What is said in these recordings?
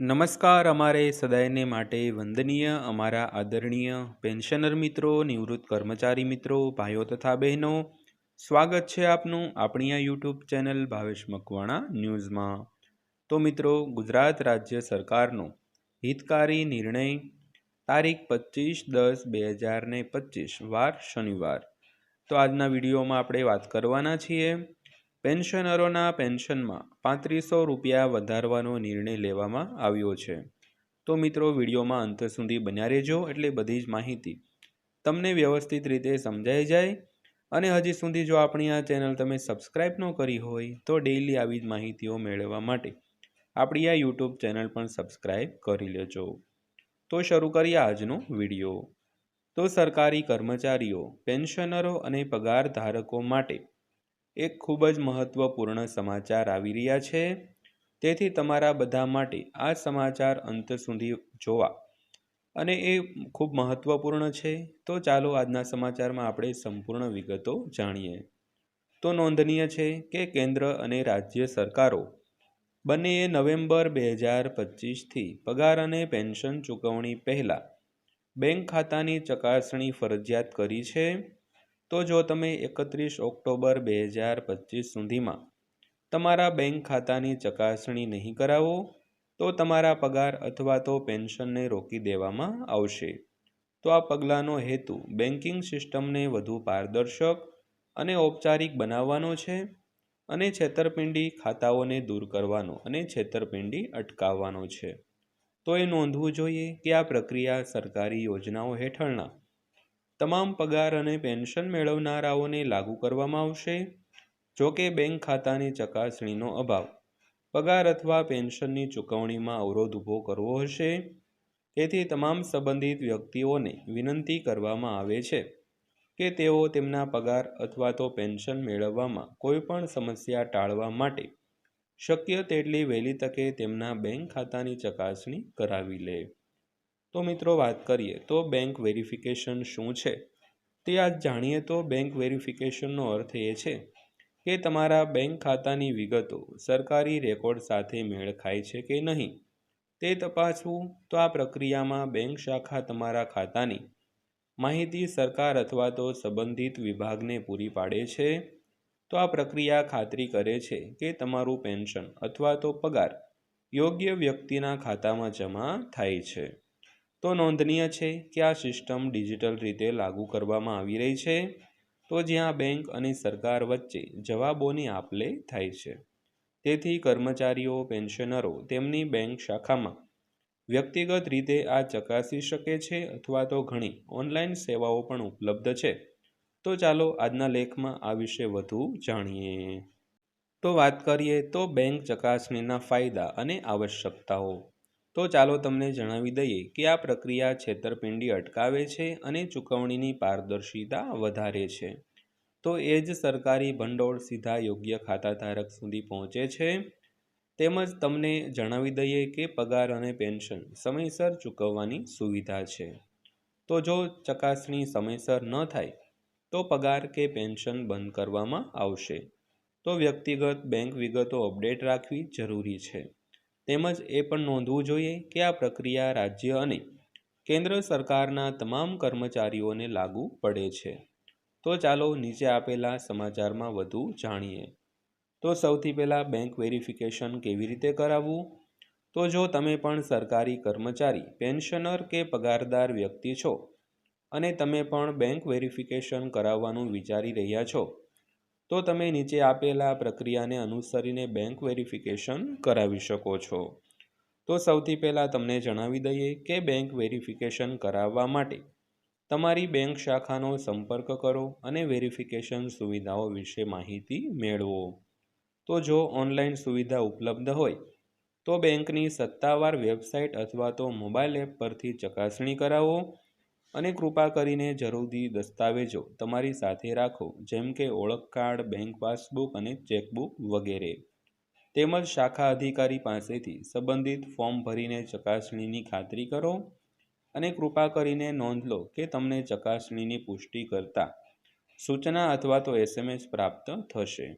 નમસ્કાર અમારે સદાયને માટે વંદનીય અમારા આદરણીય પેન્શનર મિત્રો, નિવૃત્ત કર્મચારી મિત્રો, ભાઈઓ તથા બહેનો. સ્વાગત છે આપનું આપણી આ યુટ્યુબ ચેનલ ભાવેશ મકવાણા ન્યૂઝમાં. તો મિત્રો, ગુજરાત રાજ્ય સરકારનો હિતકારી નિર્ણય તારીખ પચીસ દસ બે હજાર ને પચીસ, વાર શનિવાર. તો આજના વિડીયોમાં આપણે વાત કરવાના છીએ પેન્શનરોના પેન્શનમાં પાંત્રીસો રૂપિયા વધારવાનો નિર્ણય લેવામાં આવ્યો છે. તો મિત્રો, વિડીયોમાં અંત સુધી બન્યા રહેજો એટલે બધી જ માહિતી તમને વ્યવસ્થિત રીતે સમજાઈ જાય અને હજી સુધી જો આપણી આ ચેનલ તમે સબસ્ક્રાઈબ ન કરી હોય તો ડેઇલી આવી જ માહિતીઓ મેળવવા માટે આપણી આ યુટ્યુબ ચેનલ પણ સબસ્ક્રાઈબ કરી લેજો. તો શરૂ કરીએ આજનો વીડિયો. તો સરકારી કર્મચારીઓ, પેન્શનરો અને પગાર ધારકો માટે એક ખૂબ જ મહત્ત્વપૂર્ણ સમાચાર આવી રહ્યા છે. તેથી તમારા બધા માટે આ સમાચાર અંત સુધી જોવા. અને એ ખૂબ મહત્ત્વપૂર્ણ છે. તો ચાલો આજના સમાચારમાં આપણે સંપૂર્ણ વિગતો જાણીએ. તો નોંધનીય છે કે કેન્દ્ર અને રાજ્ય સરકારો બંનેએ નવેમ્બર બે હજાર પચીસથી પગાર અને પેન્શન ચૂકવણી પહેલાં બેંક ખાતાની ચકાસણી ફરજિયાત કરી છે. તો જો તમે એકત્રીસ ઓક્ટોબર બે હજાર પચીસ સુધીમાં તમારા બેંક ખાતાની ચકાસણી નહીં કરાવો, તો તમારા પગાર અથવા તો પેન્શનને રોકી દેવામાં આવશે. તો આ પગલાંનો હેતુ બેન્કિંગ સિસ્ટમને વધુ પારદર્શક અને ઔપચારિક બનાવવાનો છે અને છેતરપિંડી ખાતાઓને દૂર કરવાનો અને છેતરપિંડી અટકાવવાનો છે. તો એ નોંધવું જોઈએ કે આ પ્રક્રિયા સરકારી યોજનાઓ હેઠળના તમામ પગાર અને પેન્શન મેળવનારાઓને લાગુ કરવામાં આવશે. જો કે બેંક ખાતાની ચકાસણીનો અભાવ. પગાર અથવા પેન્શનની ચૂકવણીમાં અવરોધ ઊભો કરવો હશે. તેથી તમામ સંબંધિત વ્યક્તિઓને વિનંતી કરવામાં આવે છે કે તેઓ તેમના પગાર અથવા તો પેન્શન મેળવવામાં કોઈપણ સમસ્યા ટાળવા માટે શક્ય તેટલી વહેલી તકે તેમના બેંક ખાતાની ચકાસણી કરાવી લે. તો મિત્રો વાત કરીએ તો બેંક વેરિફિકેશન શું છે? તે આજ જાણીએ તો બેંક વેરિફિકેશનનો અર્થ એ છે કે તમારા બેંક ખાતાની વિગતો સરકારી રેકોર્ડ સાથે મેળ ખાય છે કે નહીં? તે તપાસવું તો આ પ્રક્રિયામાં બેંક શાખા તમારા ખાતાની માહિતી સરકાર અથવા તો સંબંધિત વિભાગને પૂરી પાડે છે? તો આ પ્રક્રિયા ખાતરી કરે છે કે તમારું પેન્શન અથવા તો પગાર યોગ્ય વ્યક્તિના ખાતામાં જમા થાય છે. તો નોંધનીય છે કે આ સિસ્ટમ ડિજિટલ રીતે લાગુ કરવામાં આવી રહી છે, તો જ્યાં બેંક અને સરકાર વચ્ચે જવાબોની આપલે થાય છે. તેથી કર્મચારીઓ, પેન્શનરો તેમની બેંક શાખામાં વ્યક્તિગત રીતે આ ચકાસી શકે છે અથવા તો ઘણી ઓનલાઈન સેવાઓ પણ ઉપલબ્ધ છે. તો ચાલો આજના લેખમાં આ વિશે વધુ જાણીએ. તો વાત કરીએ તો બેંક ચકાસણીના ફાયદા અને આવશ્યકતાઓ. તો ચાલો તમને જણાવી દઈએ કે આ પ્રક્રિયા છેતરપિંડી અટકાવે છે અને ચૂકવણીની પારદર્શિતા વધારે છે. તો એ જ સરકારી ભંડોળ સીધા યોગ્ય ખાતાધારક સુધી પહોંચે છે. તેમજ તમને જણાવી દઈએ કે પગાર અને પેન્શન સમયસર ચૂકવવાની સુવિધા છે. તો જો ચકાસણી સમયસર ન થાય, તો પગાર કે પેન્શન બંધ કરવામાં આવશે. તો વ્યક્તિગત બેંક વિગતો અપડેટ રાખવી જરૂરી છે. તેમજ એ પણ નોંધવું જોઈએ કે આ પ્રક્રિયા રાજ્ય અને કેન્દ્ર સરકારના તમામ કર્મચારીઓને લાગુ પડે છે. તો ચાલો નીચે આપેલા સમાચારમાં વધુ જાણીએ. તો સૌથી પહેલાં બેંક વેરિફિકેશન કેવી રીતે કરાવવું? તો જો તમે પણ સરકારી કર્મચારી, પેન્શનર કે પગારદાર વ્યક્તિ છો અને તમે પણ બેંક વેરિફિકેશન કરાવવાનું વિચારી રહ્યા છો તો તમે નીચે આપેલા પ્રક્રિયાને અનુસરીને બેંક વેરિફિકેશન કરાવી શકો છો. તો સૌથી પહેલાં તમને જણાવી દઈએ કે બેંક વેરિફિકેશન કરાવવા માટે તમારી બેંક શાખાનો સંપર્ક કરો અને વેરિફિકેશન સુવિધાઓ વિશે માહિતી મેળવો. તો જો ઓનલાઈન સુવિધા ઉપલબ્ધ હોય, તો બેંકની સત્તાવાર વેબસાઇટ અથવા તો મોબાઈલ એપ પરથી ચકાસણી કરાવો અને કૃપા કરીને જરૂરી દસ્તાવેજો તમારી સાથે રાખો, જેમ કે ઓળખ કાર્ડ, બેંક પાસબુક અને ચેકબુક વગેરે. તેમજ શાખા અધિકારી પાસેથી સંબંધિત ફોર્મ ભરીને ચકાસણીની ખાતરી કરો અને કૃપા કરીને નોંધ લો કે તમને ચકાસણીની પુષ્ટિ કરતા સૂચના અથવા તો એસએમએસ પ્રાપ્ત થશે.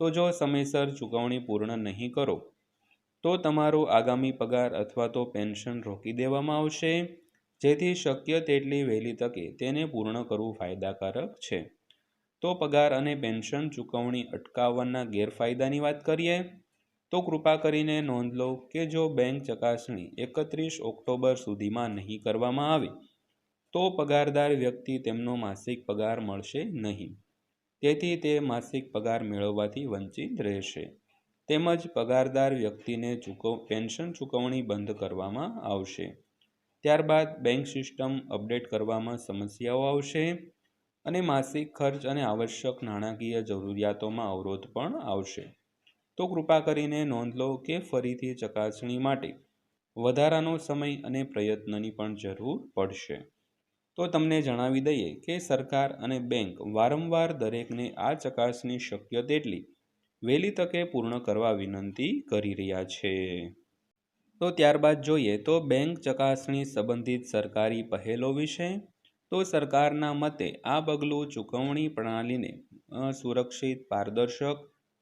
તો જો સમયસર ચૂકવણી પૂર્ણ નહીં કરો, તો તમારો આગામી પગાર અથવા તો પેન્શન રોકી દેવામાં આવશે. જેથી શક્ય તેટલી વહેલી તકે તેને પૂર્ણ કરવું ફાયદાકારક છે. તો પગાર અને પેન્શન ચૂકવણી અટકાવવાના ગેરફાયદાની વાત કરીએ, તો કૃપા કરીને નોંધ લો કે જો બેંક ચકાસણી એકત્રીસ ઓક્ટોબર સુધીમાં નહીં કરવામાં આવે, તો પગારદાર વ્યક્તિ તેમનો માસિક પગાર મળશે નહીં. તેથી તે માસિક પગાર મેળવવાથી વંચિત રહેશે. તેમજ પગારદાર વ્યક્તિને ચૂકવ, પેન્શન ચૂકવણી બંધ કરવામાં આવશે. ત્યારબાદ બેંક સિસ્ટમ અપડેટ કરવામાં સમસ્યાઓ આવશે અને માસિક ખર્ચ અને આવશ્યક નાણાકીય જરૂરિયાતોમાં અવરોધ પણ આવશે. તો કૃપા કરીને નોંધ લો કે ફરીથી ચકાસણી માટે વધારાનો સમય અને પ્રયત્નની પણ જરૂર પડશે. તો તમને જણાવી દઈએ કે સરકાર અને બેંક વારંવાર દરેકને આ ચકાસણી શક્ય તેટલી વહેલી તકે પૂર્ણ કરવા વિનંતી કરી રહ્યા છે. તો ત્યારબાદ જોઈએ તો બેંક ચકાસણી સંબંધિત સરકારી પહેલો વિશે તો સરકારના મતે આ પગલું ચૂકવણી પ્રણાલીને સુરક્ષિત, પારદર્શક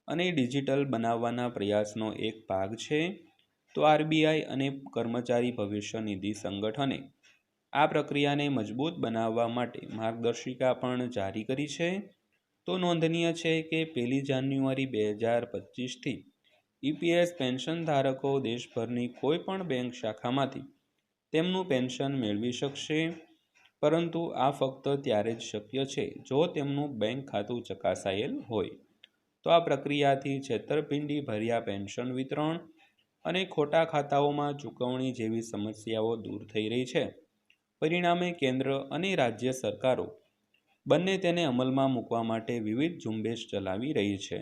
અને ડિજિટલ બનાવવાના પ્રયાસનો એક ભાગ છે. તો આરબીઆઈ અને કર્મચારી ભવિષ્ય નિધિ સંગઠને આ પ્રક્રિયાને મજબૂત બનાવવા માટે માર્ગદર્શિકા પણ જારી કરી છે. તો નોંધનીય છે કે પહેલી જાન્યુઆરી બે હજાર પચીસથી ઈપીએસ પેન્શન ધારકો દેશભરની કોઈ પણ બેંક શાખામાંથી તેમનું પેન્શન મેળવી શકશે. પરંતુ આ ફક્ત ત્યારે જ શક્ય છે જો તેમનું બેંક ખાતું ચકાસાયેલ હોય. તો આ પ્રક્રિયાથી છેતરપિંડી ભર્યા પેન્શન વિતરણ અને ખોટા ખાતાઓમાં ચૂકવણી જેવી સમસ્યાઓ દૂર થઈ રહી છે. પરિણામે કેન્દ્ર અને રાજ્ય સરકારો બંને તેને અમલમાં મૂકવા માટે વિવિધ ઝુંબેશ ચલાવી રહી છે.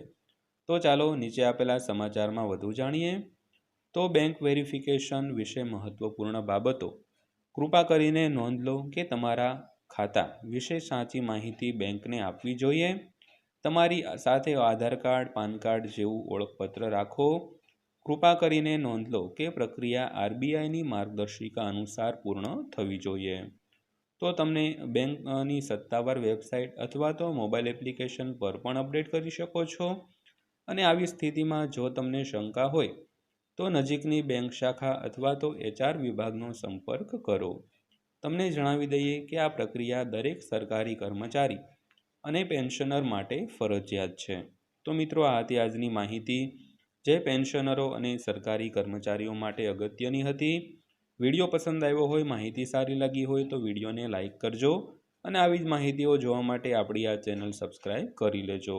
તો ચાલો નીચે આપેલા સમાચારમાં વધુ જાણીએ. તો બેંક વેરિફિકેશન વિશે મહત્વપૂર્ણ બાબતો. કૃપા કરીને નોંધ લો કે તમારા ખાતા વિશે સાચી માહિતી બેંકને આપવી જોઈએ. તમારી સાથે આધાર કાર્ડ, પાન કાર્ડ જેવું ઓળખપત્ર રાખો. કૃપા કરીને નોંધ લો કે પ્રક્રિયા આરબીઆઈની માર્ગદર્શિકા અનુસાર પૂર્ણ થવી જોઈએ. તો તમને બેંકની સત્તાવાર વેબસાઇટ અથવા તો મોબાઈલ એપ્લિકેશન પર પણ અપડેટ કરી શકો છો. અને આવી સ્થિતિમાં જો તમને શંકા હોય, તો નજીકની બેંક શાખા અથવા તો એચઆર વિભાગનો સંપર્ક કરો. તમને જણાવી દઈએ કે આ પ્રક્રિયા દરેક સરકારી કર્મચારી અને પેન્શનર માટે ફરજિયાત છે. તો મિત્રો, આ હતી આજની માહિતી. જે પેન્શનરો અને સરકારી કર્મચારીઓ માટે અગત્યની હતી. વીડિયો પસંદ આવ્યો હોય, માહિતી સારી લાગી હોય, તો વિડીયોને લાઇક કરજો અને આવી જ માહિતીઓ જોવા માટે આપણી આ ચેનલ સબસ્ક્રાઈબ કરી લેજો.